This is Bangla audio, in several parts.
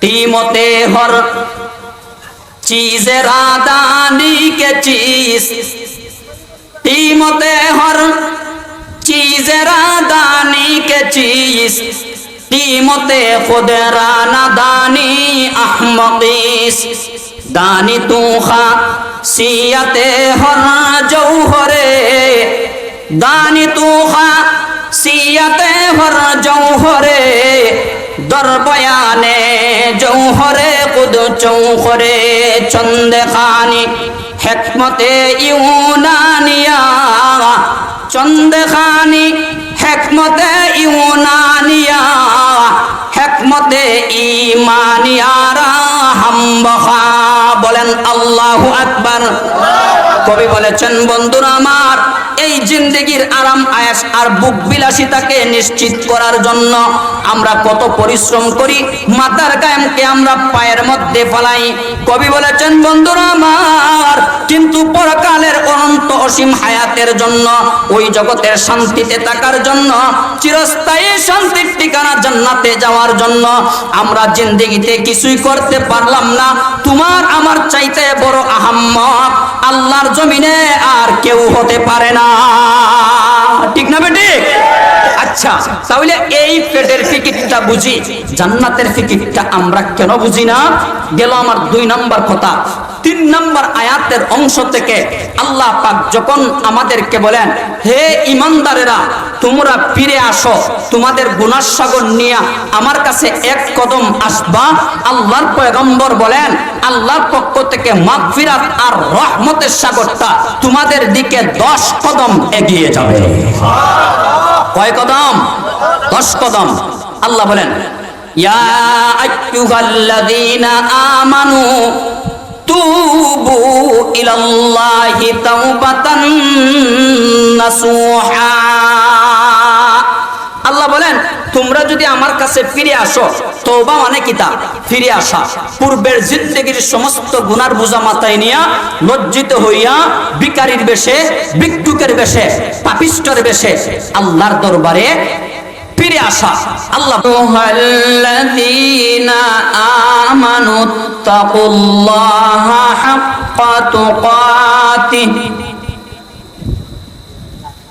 टीमते हर चीज रादानी के चीज टीमते हर चीज रादानी के चीज कीमते खुद राना दानी अहमदीस दानी तू खा सियते हर जौहरे दानी तू खा सियते हर जौहरे দরবয়ানে জৌহরে কুদ চৌহরে চন্দে খানি, হেকমতে ইউনানিয়া। চন্দে খানি, হেকমতে ইউনানিয়া, হেকমতে ইমানিয়ারা হাম্বখা বলেন আল্লাহু আকবার। কবি বলেছেন, বন্ধুরা আমার এই জিন্দগির আরাম আয়াস আর বুক বিলাসিতাকে নিশ্চিত করার জন্য আমরা কত পরিশ্রম করি মাতার কায়েমকে আমরা পায়ের মধ্যে ফেলাই। কবি বলেছেন, বন্ধুরা আমার, কিন্তু পরকালের অনন্ত অসীম হায়াতের জন্য, ওই জগতের শান্তিতে থাকার জন্য, চিরস্থায়ী শান্তির ঠিকানা জান্নাতে যাওয়ার জন্য আমরা জিন্দগিতে কিছুই করতে পারলাম না। তোমার আমার চাইতে বড় আহাম্মক, আল্লাহর জমিনে আর কেউ হতে পারে না। ঠিক না বেটি? আচ্ছা তাহলে এই পেটের ফিকিরটা বুঝি। জান্নাতের ফিকিরটা আমরা কেন বুঝি না? গেল আমার দুই নাম্বার কথা। তিন নাম্বার আয়াতের অংশ থেকে আল্লাহ পাক যখন আমাদেরকে বলেন, হে ইমানদারেরা, তোমরা ফিরে আসো, তোমাদের গুনার সাগর নিয়ে আমার কাছে এক কদম আসবা। আল্লাহর পয়গম্বর বলেন, আল্লাহর পক্ষ থেকে মাগফিরাত আর রহমতের সাগরটা তোমাদের দিকে দশ কদম এগিয়ে যাবে। কয় কদম? দশ কদম। আল্লাহ বলেন ইয়া আইয়ুহাল্লাযীনা আমানু তুবু ইলাল্লাহি তাওবাতান নাসুহা। তোমরা যদি আমার কাছে ফিরে আসো, তওবা মানে কিতা ফিরে আসা। পূর্বের জিন্দগির সমস্ত গুনার বোঝা মাথায় নিয়া, লজ্জিত হইয়া, ভিকারির বেশে, ভিক্ষুকের বেশে পাপিষ্টর বেশে আল্লাহর দরবারে ফিরে আসা। আল্লাহ আল্লাযীনা আমানু তাকুল্লাহা হাক্কা তুকাতিহি।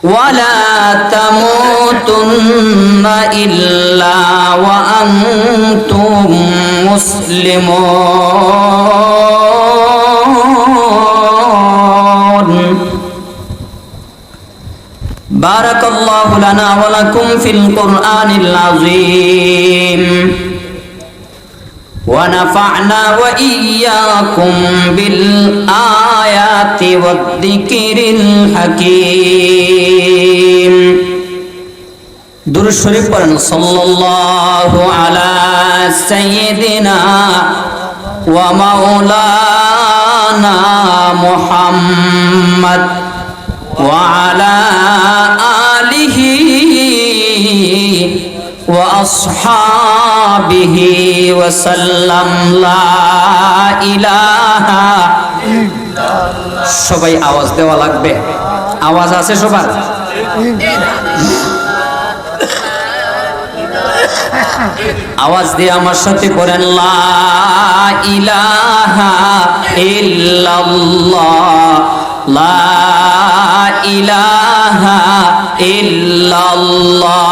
ولا تموتن إلا وأنتم مسلمون بارك الله لنا ولكم في القرآن العظيم ونفعنا وإياكم بالآيات والذكر الحكيم দুরুদ শরীফ পড়েন সাল্লাল্লাহু আলা সাইয়্যিদিনা ওয়া মাওলানা মুহাম্মদ ওয়া আলা আলিহি ওয়া সাল্লাম লা ইলাহা সবাই আওয়াজ দেওয়া লাগবে। আওয়াজ আছে সবার? আওয়াজ দিয়ে আমার সাথে করেন, লা ইলাহা ইল্লাল্লাহ, লা ইলাহা ইল্লাল্লাহ।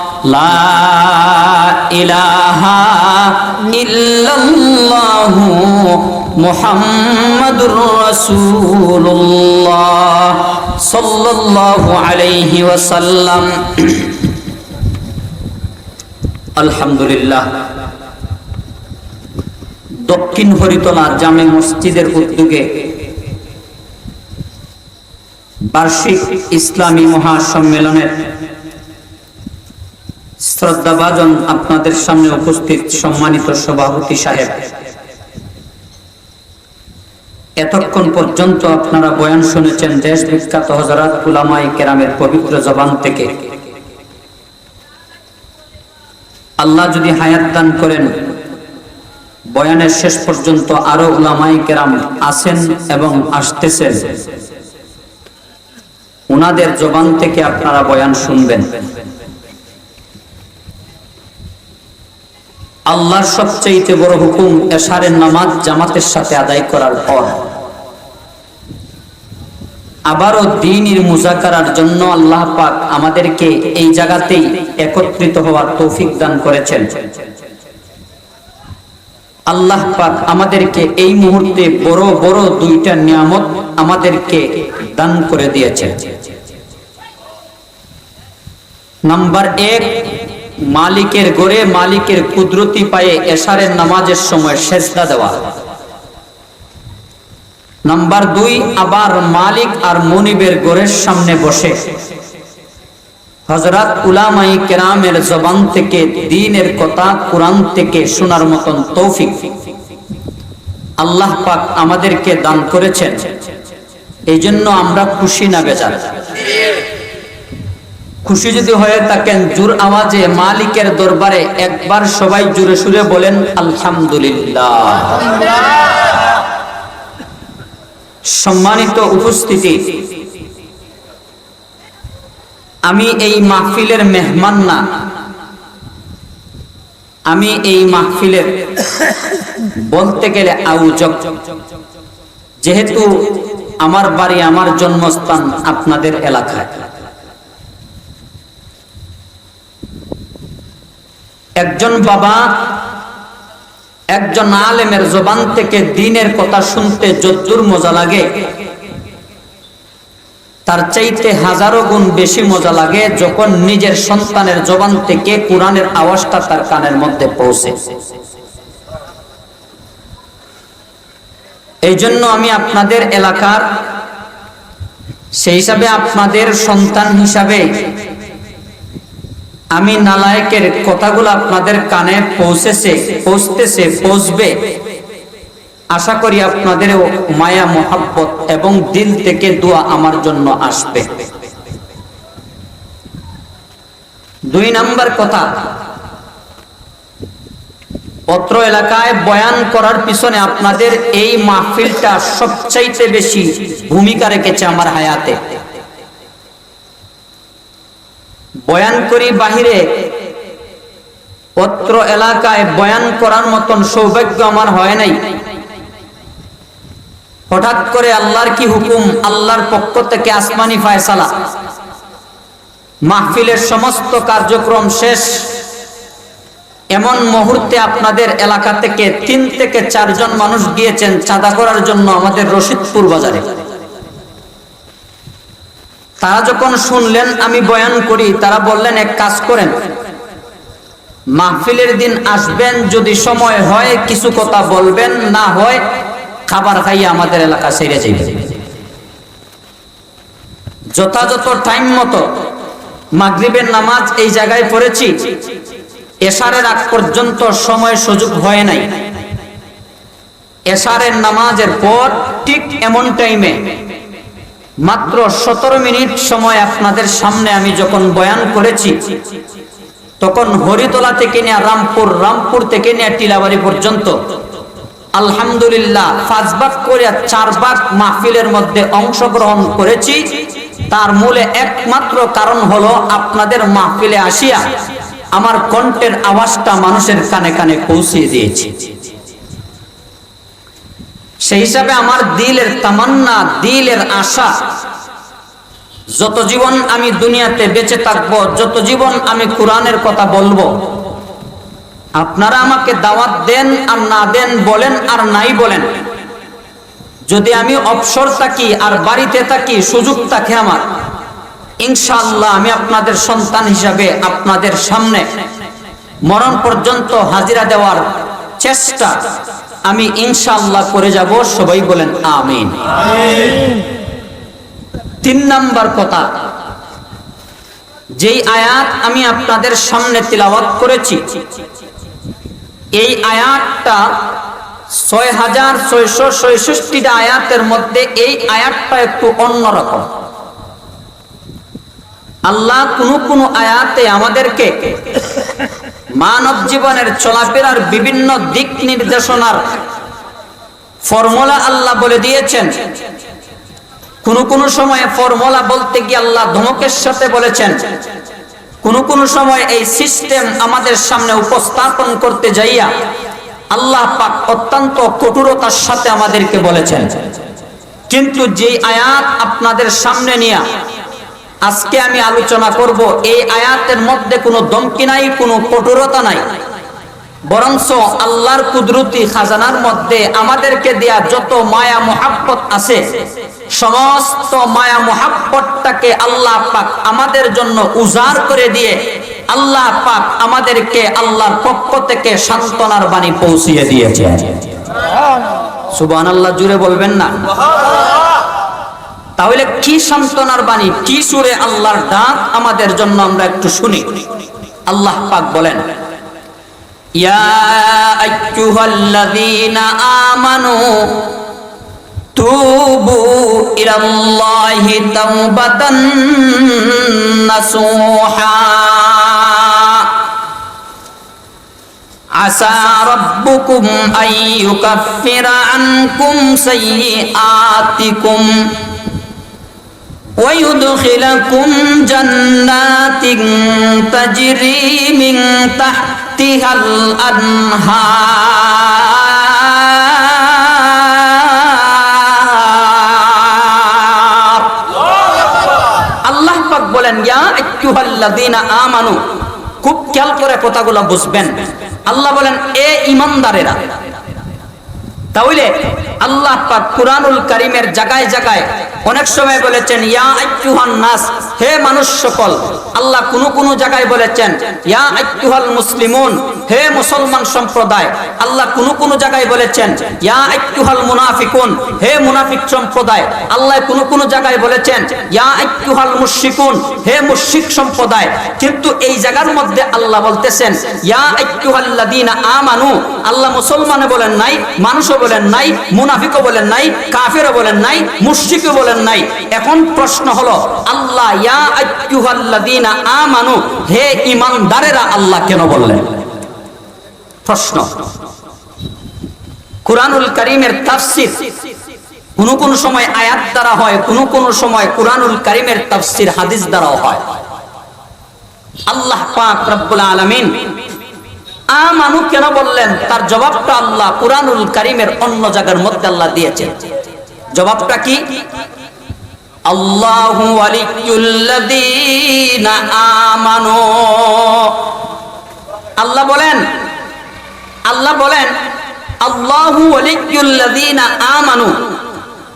লা ইলাহা ইল্লাল্লাহ সাল্লাল্লাহু আলাইহি ওয়াসাল্লাম। আলহামদুলিল্লাহ। দক্ষিণ হরিতলা জামে মসজিদের উদ্যোগে বার্ষিক ইসলামী মহাসম্মেলনের শ্রদ্ধাভাজন আপনাদের সামনে উপস্থিত সম্মানিত সভাপতি সাহেব। এতক্ষণ পর্যন্ত আপনারা বয়ান শুনেছেন দেশ বিখ্যাত হজরত উলামাই কেরামের পবিত্র জবান থেকে। আল্লাহ যদি হায়াত দান করেন, বয়ানের শেষ পর্যন্ত আরও উলামাই কেরাম আছেন এবং আসতেছেন। ওনাদের জবান থেকে আপনারা বয়ান শুনবেন। আল্লাহর সবচেয়ে বড় হুকুম এশারের নামাজ জামাতের সাথে আদায় করার পর। আবারও দিনের মুজাকারার জন্য আল্লাহ পাক আমাদেরকে এই জায়গাতেই একত্রিত হওয়ার তৌফিক দান করেছেন। আল্লাহ পাক আমাদেরকে এই মুহূর্তে বড় বড় দুইটা নিয়ামত আমাদেরকে দান করে দিয়েছেন। নাম্বার এক মালিকের গড়ে মালিকের কুদরতি পায়ে এশারের নামাজের সময় সেজদা দেওয়া। নাম্বার দুই, আবার মালিক আর মনিবের গোরের সামনে বসে। হজরত উলামাই কেরামের জবান থেকে, দিনের কথা কোরআন থেকে শোনার মতন তৌফিক। আল্লাহ পাক আমাদেরকে দান করেছেন। এই জন্য আমরা খুশি না বেজার। খুশি যদি হয়ে থাকেন, জোর আওয়াজে মালিকের দরবারে একবার সবাই জুড়ে সুরে বলেন, আলহামদুলিল্লাহ। সম্মানিত উপস্থিতি, আমি এই মাহফিলের মেহমান না। আমি এই মাহফিলের বলতে গেলে আউজক যেহেতু আমার বাড়ি, আমার জন্মস্থান আপনাদের এলাকায়। একজন বাবা, একজন আলেমের জবান থেকে দিনের কথা শুনতে যদ্দুর মজা লাগে। তার চাইতে হাজারো গুণ বেশি মজা লাগে যখন নিজের সন্তানের জবান থেকে কোরআনের আওয়াজটা তার কানের মধ্যে পৌঁছে। এই জন্য আমি আপনাদের এলাকার, সেই হিসাবে আপনাদের সন্তান হিসাবে আমি নালায়কের কথাগুলো আপনাদের কানে পৌঁছেছে, পৌঁছতেছে, পৌঁছবে। আশা করি আপনাদের মায়া, মোহাব্বত এবং দিল থেকে দোয়া আমার জন্য আসবে। দুই নাম্বার কথা, পত্র এলাকায় বয়ান করার পিছনে আপনাদের এই মাহফিলটা সবচাইতে বেশি ভূমিকা রেখেছে আমার হায়াতে। বয়ান করি বাহিরে। অত্র এলাকায় বয়ান করার মতন সৌভাগ্য আমার হয় নাই। হঠাৎ করে আল্লাহর কি হুকুম? আল্লাহর পক্ষ থেকে আসমানি ফায়সালা। মাহফিলের সমস্ত কার্যক্রম শেষ। এমন মুহূর্তে আপনাদের এলাকা থেকে তিন থেকে চারজন মানুষ গিয়েছেন চাঁদা করার জন্য আমাদের রশিদপুর বাজারে। তারা যখন শুনলেন, আমি বয়ান করি, তারা বললেন, এক কাজ করেন। মাহফিলের দিন আসবেন, যদি সময় হয়, কিছু কথা বলবেন, না হয়, খাবার খাইয়ে আমাদের এলাকা সেরে যাইবে যথাযথ টাইম মতো মাগরিবের নামাজ এই জায়গায় পড়েছি। এশারের আগ পর্যন্ত সময় সুযোগ হয় নাই। এশারের নামাজের পর ঠিক এমন টাইমে মাত্র সতেরো মিনিট সময় আপনাদের সামনে আমি যখন বয়ান করেছি, তখন হরিতলা থেকে নিয়ে রামপুর রামপুর থেকে নিয়ে টিলাবাড়ি পর্যন্ত আলহামদুলিল্লাহ করে মাহফিলের মধ্যে অংশগ্রহণ করেছি। তার মূলে একমাত্র কারণ হলো আপনাদের মাহফিলে আসিয়া আমার কণ্ঠের আওয়াজটা মানুষের কানে কানে পৌঁছিয়ে দিয়েছি। সেই হিসাবে আমার দিলের তামান্না, দিলের আশা, যত জীবন আমি দুনিয়াতে বেঁচে থাকব, যত জীবন আমি কোরআনের কথা বলব, আপনারা আমাকে দাওয়াত দেন আর না দেন বলেন আর নাই বলেন। যদি আমি অবসর থাকি আর বাড়িতে থাকি, সুযোগ থাকে আমার। ইনশাআল্লাহ আমি আপনাদের সন্তান হিসাবে আপনাদের সামনে মরণ পর্যন্ত হাজিরা দেওয়ার চেষ্টা আমি ইনশাআল্লাহ করে যাব, সবাই বলেন আমিন। তিন নাম্বার কথা, যেই আয়াত আমি আপনাদের সামনে তিলাওয়াত করেছি, এই আয়াতটা ছয় হাজার ছয়শো ছয়ষট্টিটা আয়াতের মধ্যে এই আয়াতটা একটু অন্যরকম আল্লাহ কোন কোন আয়াতে আমাদেরকে মানব জীবনের চলাফেরার বিভিন্ন দিক নির্দেশনার ফর্মুলা আল্লাহ বলে দিয়েছেন। কোন কোন সময়ে ফর্মুলা বলতে গিয়ে আল্লাহ ধমকের সাথে বলেছেন। কোন কোন সময় এই সিস্টেম আমাদের সামনে উপস্থাপন করতে যাইয়া আল্লাহ পাক অত্যন্ত কঠোরতার সাথে আমাদেরকে বলেছেন। কিন্তু যে আয়াত আপনাদের সামনে নিয়ে আজকে আমি আলোচনা করব এই আয়াতের মধ্যে কোনো দমকি নাই, কোনো কঠোরতা নাই। বরঞ্চ আল্লাহর কুদরতি খাজানার মধ্যে আমাদেরকে দেয়া যত মায়া মোহাব্বত আছে, সমস্ত মায়া মোহাব্বতটাকে আল্লাহ পাক আমাদের জন্য উজাড় করে দিয়ে আল্লাহ পাক আমাদেরকে আল্লাহর পক্ষ থেকে সান্ত্বনার বাণী পৌঁছিয়ে দিয়েছে সুবান আল্লাহ জুড়ে বলবেন না? তাহলে কি সান্ত্বনার বাণী কি সুরে আল্লাহর ডাক আমাদের জন্য আমরা একটু শুনি আল্লাহ পাক বলেন ইয়া আইয়ুহাল্লাযীনা আমানু তুবু ইলাল্লাহি তাওবাতান নাসুহা عسى ربكم أن يكفر عنكم سيئاتكم ويدخلكم جنات تجري من تحتها الأنهار আল্লাহ পাক বলেন ইয়া আইয়ুহাল্লাযীনা আমানু খুব খেয়াল করে কথাগুলো বুঝবেন আল্লাহ বলেন এ ইমানদারেরা তাহলে আল্লাহ পাক কুরআনুল কারীমের জায়গায় জায়গায় অনেক সময় বলেছেন, ইয়া আইয়ুহান নাস হে মানুষ সকল, আল্লাহ কোন কোন জায়গায় বলেছেন, ইয়া আইয়ুহাল মুসলিমুন হে মুসলমান সম্প্রদায়, আল্লাহ কোন কোন জায়গায় বলেছেন, ইয়া আইয়ুহাল মুনাফিকুন হে মুনাফিক সম্প্রদায়, আল্লাহ কোন কোন জায়গায় বলেছেন, ইয়া আইয়ুহাল মুশরিকুন হে মুশরিক সম্প্রদায়। কিন্তু এই জায়গার মধ্যে আল্লাহ বলতেছেন, ইয়া আইয়ুহাল্লাযীনা আমানু আল্লাহ মুসলমানে বলেন নাই, মানুষও বলেন নাই, মুনাফিকও বলেন নাই, কাফেরও বলেন নাই, মুশরিকও বলেন নাই। এখন প্রশ্ন হলো, আল্লাহ, ইয়া আইয়ুহাল্লাযীনা আমানু, হে ঈমানদারেরা আল্লাহ কেন বললেন? প্রশ্ন। কুরআনুল কারীমের তাফসীর কোন কোন সময় আয়াত দ্বারা হয়, কোন কোন সময় কুরআনুল কারীমের তাফসীর হাদিস দ্বারাও হয়। আল্লাহ পাক রব্বুল আলামিন আমানু কেন বললেন? তার জবাবটা আল্লাহ কুরআনুল কারীমের অন্য জায়গার মধ্যে আল্লাহ দিয়েছেন। জবাবটা কি? আল্লাহু ওয়ালিয়ুল্লাযীনা আমানু। আল্লাহ বলেন আল্লাহ বলেন, আল্লাহু ওয়ালিয়ুল্লাযীনা আমানু।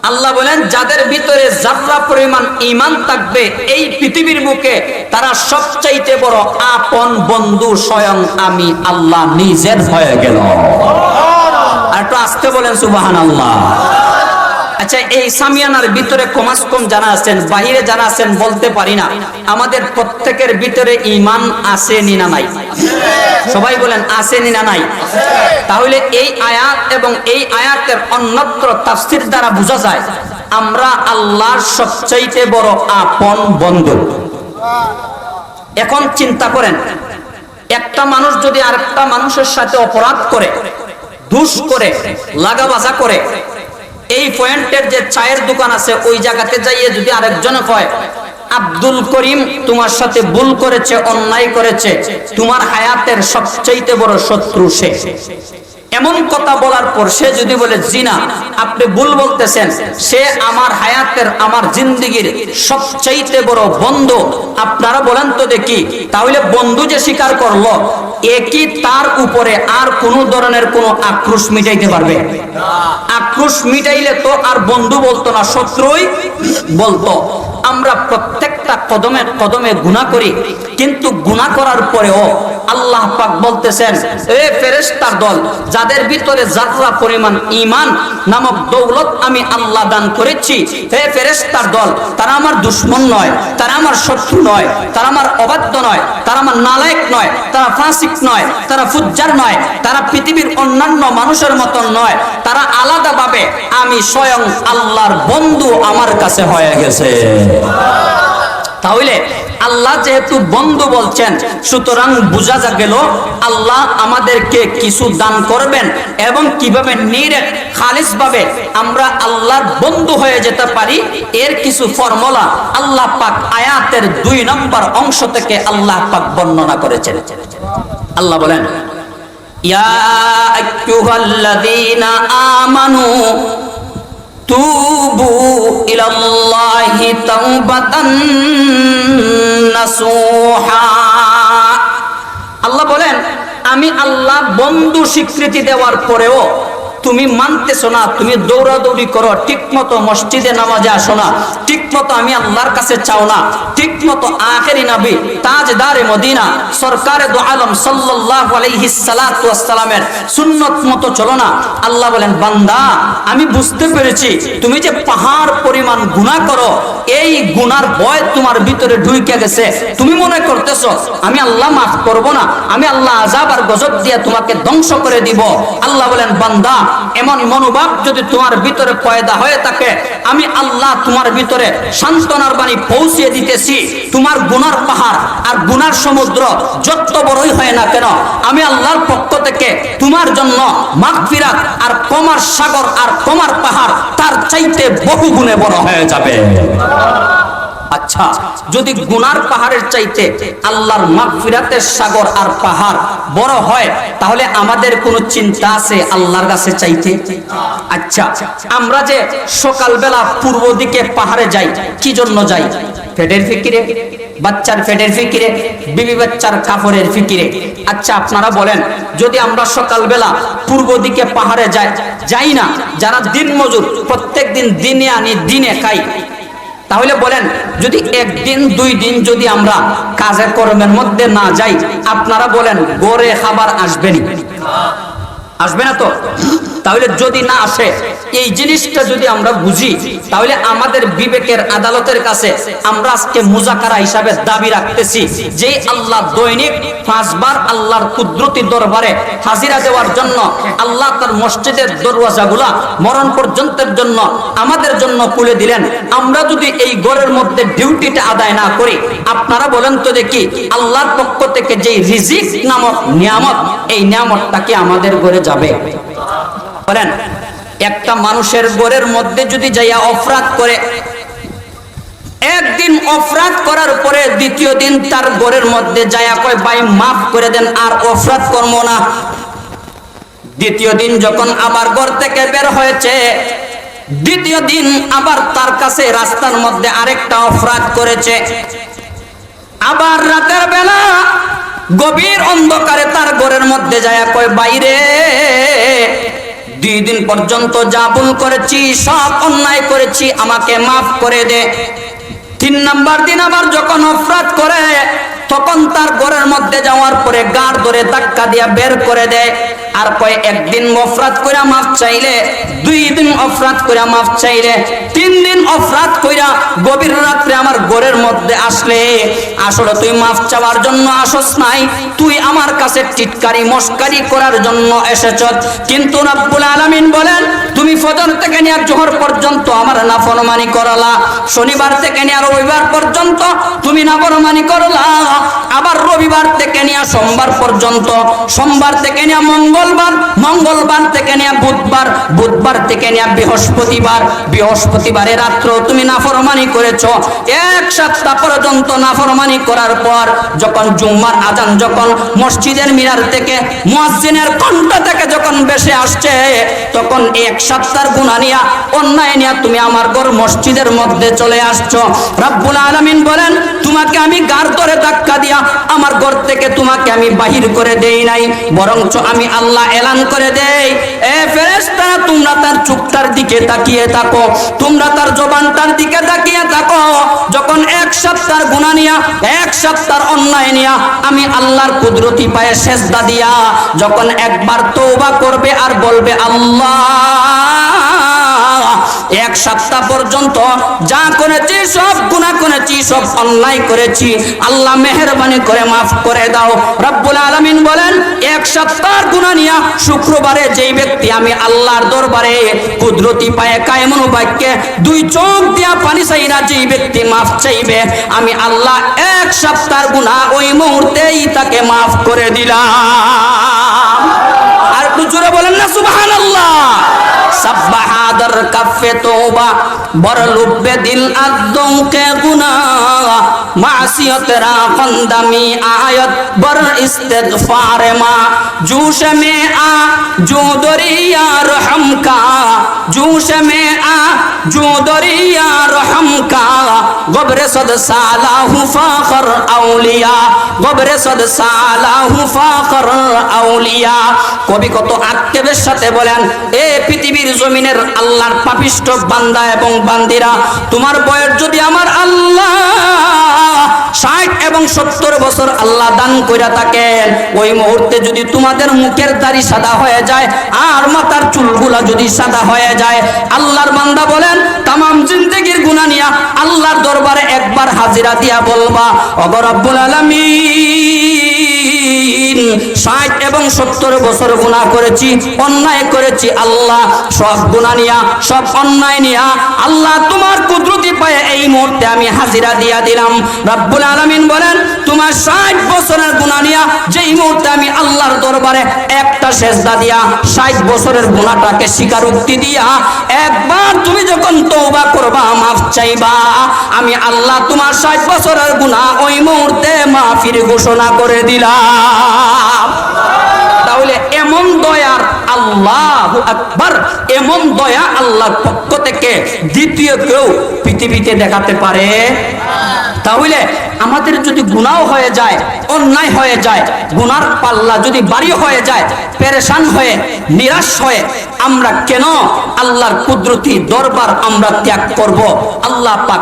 আল্লাহ বলেন, যাদের ভিতরে যাত্রা পরিমাণ ইমান থাকবে, এই পৃথিবীর মুখে তারা সবচাইতে বড় আপন বন্ধু স্বয়ং আমি আল্লাহ নিজের হয়ে গেল। আর একটু আসতে বলেন সুবাহান আল্লাহ আচ্ছা এই সামিয়ানার ভিতরে কমাস কম জানা আছেন, বাহিরে জানা আছেন বলতে পারি না। আমাদের প্রত্যেকের ভিতরে ইমান নিনা নাই? সবাই বলেন নিনা নাই? তাহলে এই আয়াত এবং এই আয়াতের অন্যত্র তাফসির দ্বারা বোঝা যায়, আমরা আল্লাহর সবচাইতে বড় আপন বন্ধু। এখন চিন্তা করেন, একটা মানুষ যদি আরেকটা মানুষের সাথে অপরাধ করে, দুষ করে, লাগাবাজা করে এই পয়েন্টের যে চায়ের দোকান আছে, ওই জায়গাতে যাইয়ে যদি আরেকজনে কয়, আব্দুল করিম তোমার সাথে ভুল করেছে, অন্যায় করেছে, তোমার হায়াতের সবচাইতে বড় শত্রু সে। এমন কথা বলার পর সে যদি বলে, জিনা, আপনি ভুল বলতেছেন। সে আমার হায়াতের, আমার জিন্দিগির সবচাইতে বড় বন্ধু। আপনারা বলেন তো দেখি। তাহলে বন্ধু যে স্বীকার করল একই তার উপরে আর কোন ধরনের কোনো আক্রোশ মিটাইতে পারবে? আক্রোশ মিটাইলে তো আর বন্ধু বলতো না, শত্রুই বলতো। আমরা প্রত্যেকটা কদমে কদমে গুণা করি, কিন্তু গুণা করার পরেও আল্লাহ পাক বলতেছেন, এ ফেরেশতার দল, যাদের ভিতরে যাত্রা পরিমাণ ইমান নামক দৌলত আমি আল্লাহ দান করেছি, হে ফেরেশতার দল, তারা আমার দুশ্মন নয়, তারা আমার শত্রু নয়, তারা আমার অবাধ্য নয়, তারা আমার নালায়ক নয়, তারা ফাসিক নয়, তারা ফুজ্জার নয়, তারা পৃথিবীর অন্যান্য মানুষের মতন নয়, তারা আলাদাভাবে আমি স্বয়ং আল্লাহর বন্ধু আমার কাছে হয়ে গেছে। তাহলে আল্লাহ যেহেতু বন্ধু বলছেন, সুতরাং বোঝা যা গেল, আল্লাহ আমাদেরকে কিছু দান করবেন এবং কীভাবে নিরেট খালিস ভাবে আমরা আল্লাহর বন্ধু হয়ে যেতে পারি, এর কিছু ফর্মুলা আল্লাহ পাক আয়াতের দুই নম্বর অংশ থেকে আল্লাহ পাক বর্ণনা করেছেন। আল্লাহ বলেন, ইয়া আমানু তুবু ইলাল্লাহি তাওবাতান নাসুহা। আল্লাহ বলেন আমি আল্লাহ বন্ধু স্বীকৃতি দেওয়ার পরেও তুমি মানতেছো না, তুমি দৌড়াদৌড়ি করো ঠিক মতো মসজিদে নামাজে আসো না ঠিক মতো আমি আল্লাহর কাছে চাও না ঠিক মতো আখেরি নবী, তাজদারে মদিনা, সরকারে দো আলম সাল্লাল্লাহু আলাইহি ওয়াসসালামের সুন্নত মতো চলো না। আল্লাহ বলেন, বান্দা, আমি বুঝতে পেরেছি, তুমি যে পাহাড় পরিমাণ গুনাহ করো, এই গুনার ভয় তোমার ভিতরে ঢুকে গেছে। তুমি মনে করতেছো, আমি আল্লাহ মাফ করব না, আমি আল্লাহ আজাব আর গজব দিয়ে তোমাকে ধ্বংস করে দিব। আল্লাহ বলেন, বান্দা এমন মনোভাব যদি তোমার ভিতরে পয়দা হয়ে থাকে, আমি আল্লাহ তোমার ভিতরে সান্ত্বনার বাণী পৌঁছিয়ে দিতেছি। তোমার গুনার পাহাড় আর গুনার সমুদ্র যত বড়ই হয় না কেন, আমি আল্লাহর পক্ষ থেকে তোমার জন্য মাগফিরাত আর কমার সাগর আর কমার পাহাড় তার চাইতে বহু গুণে বড় হয়ে যাবে। আচ্ছা যদি গুনার পাহাড়ের চাইতে আল্লাহর মাগফিরাতের সাগর আর পাহাড় বড় হয়, তাহলে আমাদের কোনো চিন্তা আছে আল্লাহর কাছে চাইতে? আচ্ছা আমরা যে সকালবেলা পূর্ব দিকে পাহাড়ে যাই, কি জন্য যাই? পেটের ফিকিরে, বাচ্চার পেটের ফিকিরে, বিবি বাচ্চার কাপড়ের ফিকিরে? আচ্ছা আপনারা বলেন, যদি আমরা সকালবেলা পূর্ব দিকে পাহাড়ে যাই যাই না, যারা দিন মজুর প্রত্যেক দিন দিনে আনি দিনে খাই তাহলে বলেন, যদি একদিন, দুই দিন যদি আমরা কাজের কর্মের মধ্যে না যাই, আপনারা বলেন, গড়ে খাবার আসবেনি আসবে না তো? তাহলে যদি না আসে, এই জিনিসটা যদি আমরা বুঝি, তাহলে আমাদের বিবেকের আদালতের কাছে আমরা আজকে মুজাকারা হিসাবে দাবি রাখতেছি যে আল্লাহ দৈনিক পাঁচবার আল্লাহর কুদরতি দরবারে হাজিরা দেওয়ার জন্য, আল্লাহ তার মসজিদের দরওয়াজাগুলা মরণ পর্যন্তের জন্য আমাদের জন্য খুলে দিলেন। আমরা যদি এই ঘরের মধ্যে ডিউটিটা আদায় না করি, আপনারা বলেন তো দেখি, আল্লাহর পক্ষ থেকে যে রিজিক নামক নিয়ামত, এই নিয়ামতটা কি আমাদের ঘরে যাবে? বলেন একটা মানুষের ঘরের মধ্যে যদি যাইয়া অপরাধ করে, একদিন অপরাধ করার পরে দ্বিতীয় দিন তার ঘরের মধ্যে যাইয়া কয়, ভাই, মাফ করে দেন, আর অপরাধ কর্ম না। দ্বিতীয় দিন যখন আবার ঘর থেকে বের হয়েছে, দ্বিতীয় দিন আবার তার কাছে রাস্তার মধ্যে আরেকটা অপরাধ করেছে। আবার রাতের বেলা গভীর অন্ধকারে তার ঘরের মধ্যে যায় কয় বাইরে দুই দিন পর্যন্ত যা ভুল করেছি, সব অন্যায় করেছি, আমাকে মাফ করে দে। তিন নাম্বার দিন আবার যখন অপরাধ করে, তখন তার ঘরের মধ্যে যাওয়ার পরে গাড় ধরে ধাক্কা দিয়ে বের করে দেয় আর কয়, একদিন অপরাধ কইরা মাফ চাইলে, দুই দিন অফরাত কইরা মাফ চাইলে, তিন দিন অফরাত কইরা গভীর রাত্রে আমার ঘরের মধ্যে আসলে আসলে তুই মাফ চাওয়ার জন্য আসস নাই, তুই আমার কাছে টিটকারি মস্কারি করার জন্য এসেছ। কিন্তু রাব্বুল আলামিন বলেন, তুমি ফজর থেকে নিয়ে জোহর পর্যন্ত আমার নাফরমানি করলা, শনিবার থেকে নিয়ে রবিবার পর্যন্ত তুমি নাফরমানি করলা, আবার রবিবার থেকে নিয়ে সোমবার পর্যন্ত, সোমবার থেকে নিয়ে মঙ্গলবার মঙ্গলবার থেকে নিয়ে বুধবার বুধবার থেকে নিয়ে বৃহস্পতিবার। বৃহস্পতিবারে রাত্র তুমি নাফরমানি করেছ। এক সপ্তাহ পর্যন্ত নাফরমানি করার পর যখন জুম্মার আজান, যখন মসজিদের মিনার থেকে মুয়াজ্জিনের কণ্ঠ থেকে যখন বেশে আসছে, তখন এক সপ্তাহের গুণা নিয়া, অন্যায় নিয়া তুমি আমার ঘর মসজিদের মধ্যে চলে আসছো। রব্বুল আলামিন বলেন, তোমাকে আমি গার ধরে ধাক্কা দিয়া, আমার ঘর থেকে তোমাকে আমি বাহির করে দেই নাই। বরঞ্চ আমি আল্লাহ এলান করে দেয়। এ ফেরেশতা, তোমরা তার চুপটার দিকে তাকিয়ে থাকো। তোমরা তার জবানটার দিকে তাকিয়ে থাকো। যখন এক সপ্তাহ গুণা নিয়া, এক সপ্তাহ অন্যায় নিয়া, আমি আল্লাহর কুদরতি পায়ে সেজদা দিয়া, যখন একবার তওবা করবে আর বলবে, আল্লাহ এক সপ্তাহ পর্যন্ত যা করেছি, সব গুনাহ করেছি, সব অন্যায় করেছি। আল্লাহ মেহেরবানি করে মাফ করে দাও। রব্বুল আলামিন বলেন, এক সপ্তাহ গুনাহ নিয়া শুক্রবারে যেই ব্যক্তি আমি আল্লাহর দরবারে কুদরতি পায়ে কায়মন বাক্যে দুই চোখ দিয়া পানি চাইরা যেই ব্যক্তি মাফ চাইবে, আমি আল্লাহ এক সপ্তাহ গুনাহ ওই মুহূর্তেই তাকে মাফ করে দিলাম আর একটু জোরে বলেন না সুবহানাল্লাহ সাব্বাহাদার কাফে তোবা বড় লুব্বে দিল আদম কে গুনা ফন্দামি আয়ত, বর জুশ মে আ জুশ মে আ সদ সালাহু সদ সালাহু আউলিয়া কবি কত আক্ষেপের সাথে বলেন, এ পৃথিবীর জমিনের আল্লাহর পাপিষ্ট বান্দা এবং বান্দিরা, তোমার বয়স যদি আমার আল্লাহ ষাট এবং সত্তর বছর আল্লাহ দান কইরা থাকেন। ওই মুহূর্তে যদি তোমাদের মুখের দাড়ি সাদা হয়ে যায়, আর মাথার চুলগুলা যদি সাদা হয়ে যায়, আল্লাহর বান্দা বলেন, তামাম জিন্দগির গুণা নিয়া আল্লাহর দরবারে একবার হাজিরা দিয়া বলবা অগরব্বুল আলামিন। ষাট এবং সত্তর বছর গুনাহ করেছি, অন্যায় করেছি, আল্লাহ সব গুনাহ নিয়া, সব অন্যায় নিয়া, আল্লাহ তোমার কুদরতি পায়ে এই মুহূর্তে আমি হাজিরা দিয়া দিলাম। রব্বুল বলেন, তোমার ষাট বছরের গুনাহ নিয়া, যেই মুহূর্তে আমি আল্লাহর দরবারে একটা সেজদা দিয়া, ষাট বছরের গুনাহটাকে স্বীকারোক্তি দিয়া, একবার তুমি যখন তওবা করবা, মাফ চাইবা। আমি আল্লাহ তোমার ষাট বছরের গুনাহ ওই মুহূর্তে মাফির ঘোষণা করে দিলাম। তাহলে এমন দয়ার আল্লাহ আকবার, এমন দয়া আল্লাহর পক্ষ থেকে দ্বিতীয় কেউ পৃথিবীতে দেখাতে পারে? তাহলে আমাদের যদি গুনাহ হয়ে যায়, অন্যায় হয়ে যায়, গুনার পাল্লা যদি বাড়ি হয়ে যায়, পেরেশান হয়ে, নিরাশ হয়ে, আমরা কেন আল্লাহর কুদরতি দরবার আমরা ত্যাগ করব? আল্লাহ পাক